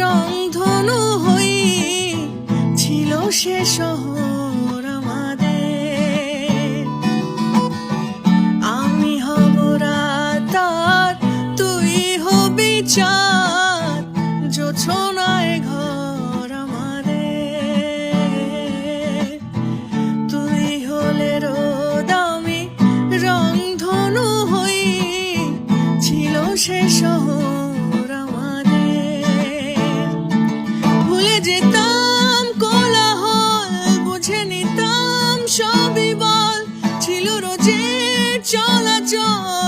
রং ধনু হই ছিল সে শহর আমাদের। আমি হব রাতার, তুই হবি চাঁদ, জোছনায় ঘর আমাদের। তুই হলে রোদ, আমি রং ধনু হই ছিল সে শহর যেতাম কোলাহল বুঝে নিতাম সবই বল। ছিল রোজের চলাচল।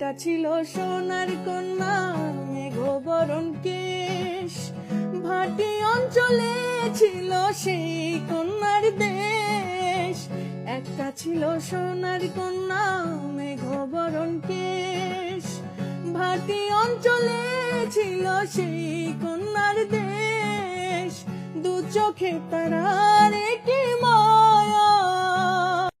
একটা ছিল সোনার কন্যা মেঘবরণ কেশ। ভাটি অঞ্চলে ছিল সেই কন্যার দেশ। একটা ছিল সোনার কন্যা মেঘবরণ কেশ। ভাটি অঞ্চলে ছিল সেই কন্যার দেশ। দু চোখে তারার একটি মা